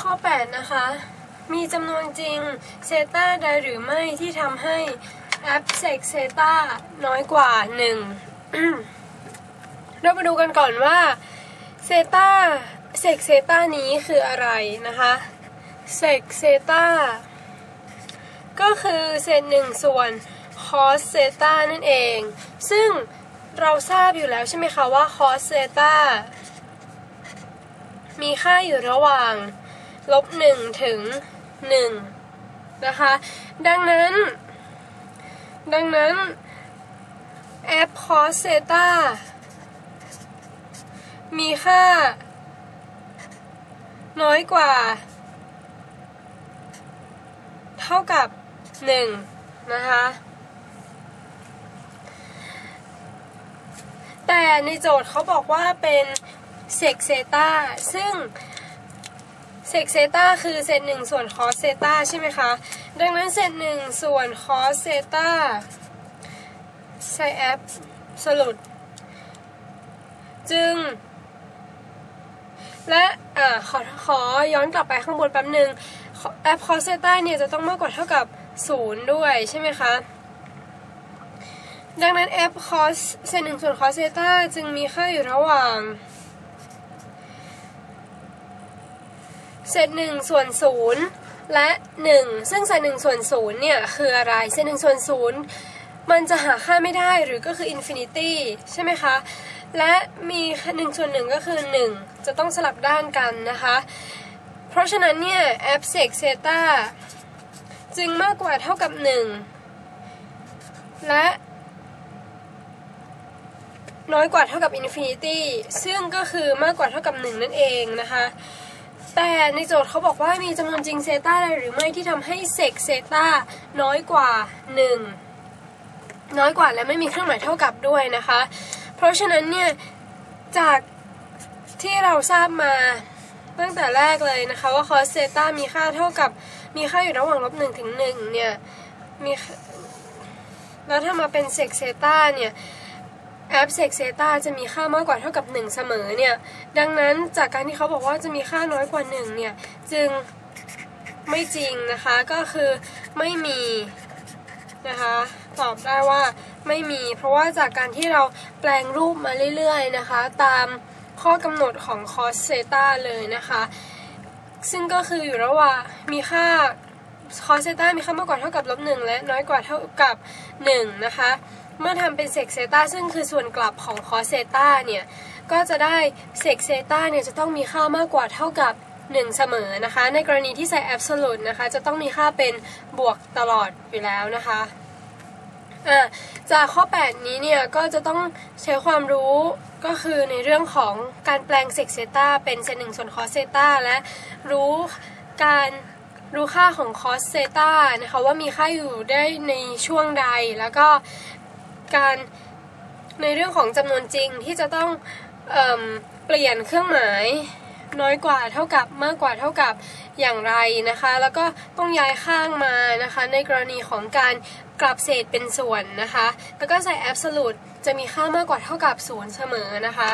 ข้อ 8 นะคะ มีจำนวนจริงเซตาใดหรือไม่ที่ทำให้แอปเซกเซตาน้อยกว่า 1 เรามาดูกันก่อนว่าเซตาเซกเซตานี้คืออะไรนะคะเซกเซตาก็คือเศษหนึ่งส่วนคอสเซตานั่นเอง ซึ่งเราทราบอยู่แล้วใช่ไหมคะว่าคอสเซตามีค่าอยู่ระหว่าง ลบหนึ่งถึงหนึ่งนะคะ ดังนั้น ดังนั้นแอปคอสเซตามีค่า น้อยกว่า เท่ากับหนึ่งนะคะแต่ในโจทย์เขาบอกว่าเป็นเซกเซตาซึ่ง เซกเซตาคือเศษหนึ่งส่วนคอสเซตาใช่ไหมคะ ดังนั้นเศษหนึ่งส่วนคอสเซตาใช้แอปสรุปจึง และอ่าขอขอย้อนกลับไปข้างบนแป๊บหนึ่งแอปคอสเซตาเนี่ยจะต้องมากกว่าเท่ากับศูนย์ด้วยใช่ไหมคะ ดังนั้น f cos เศษหนึ่งส่วน cos เซตาจึงมีค่าอยู่ระหว่าง เศษหนึ่งส่วนศูนย์และหนึ่งซึ่งเศษหนึ่งส่วนศูนย์เนี่ยคืออะไรเศษหนึ่งส่วนศูนย์มันจะหาค่าไม่ได้หรือก็คืออินฟินิตี้ใช่ไหมคะ และมีหนึ่งส่วนหนึ่งก็คือหนึ่งจะต้องสลับด้านกันนะคะ เพราะฉะนั้นเนี่ย f sec เซตาจึงมากกว่าเท่ากับ1และน้อยกว่าเท่ากับ infinity ซึ่งก็คือมากกว่าเท่ากับ 1 นั่นเองนะคะ แต่ในโจทย์เขาบอกว่ามีจำนวนจริงเซตาอะไรหรือไม่ที่ทำให้เซกเซตาน้อยกว่า 1 น้อยกว่าและไม่มีเครื่องหมายเท่ากับด้วยนะคะ เพราะฉะนั้นเนี่ยจากที่เราทราบมาตั้งแต่แรกเลยนะคะว่าคอสเซตามีค่าเท่ากับมีค่าอยู่ระหว่างลบหนึ่งถึงหนึ่งเนี่ยมีแล้วถ้ามาเป็นเซกเซตาเนี่ย แอปเซกเซตาจะมีค่ามากกว่าเท่ากับ 1 เสมอเนี่ย ดังนั้นจากการที่เขาบอกว่าจะมีค่าน้อยกว่า 1 เนี่ย จึงไม่จริงนะคะ ก็คือไม่มีนะคะ ตอบได้ว่าไม่มี เพราะว่าจากการที่เราแปลงรูปมาเรื่อยๆนะคะ ตามข้อกำหนดของคอสเซตาเลยนะคะ ซึ่งก็คืออยู่ระหว่างมีค่าคอสเซตามีค่ามากกว่าเท่ากับลบหนึ่งและน้อยกว่าเท่ากับ 1 นะคะ เมื่อทำเป็นเซกเซตาซึ่งคือส่วนกลับของคอสเซตาเนี่ย ก็จะได้เซกเซตาเนี่ยจะต้องมีค่ามากกว่าเท่ากับ 1 เสมอนะคะ ในกรณีที่ใส่แอบโซลูตนะคะ จะต้องมีค่าเป็นบวกตลอดอยู่แล้วนะคะจากข้อ 8 นี้เนี่ยก็จะต้องใช้ความรู้ก็คือในเรื่องของการแปลงเซกเซตาเป็นเซนหนึ่งส่วนคอสเซตาและรู้การรู้ค่าของคอสเซตานะคะว่ามีค่าอยู่ได้ในช่วงใดแล้วก็ การในเรื่องของจำนวนจริงที่จะต้องเอเปลี่ยนเครื่องหมายน้อยกว่าเท่ากับมากกว่าเท่ากับอย่างไรนะคะ แล้วก็ต้องย้ายข้างมานะคะ ในกรณีของการกลับเศษเป็นส่วนนะคะ แล้วก็ใส่ absolute จะมีค่ามากกว่าเท่ากับศูนย์เสมอนะคะ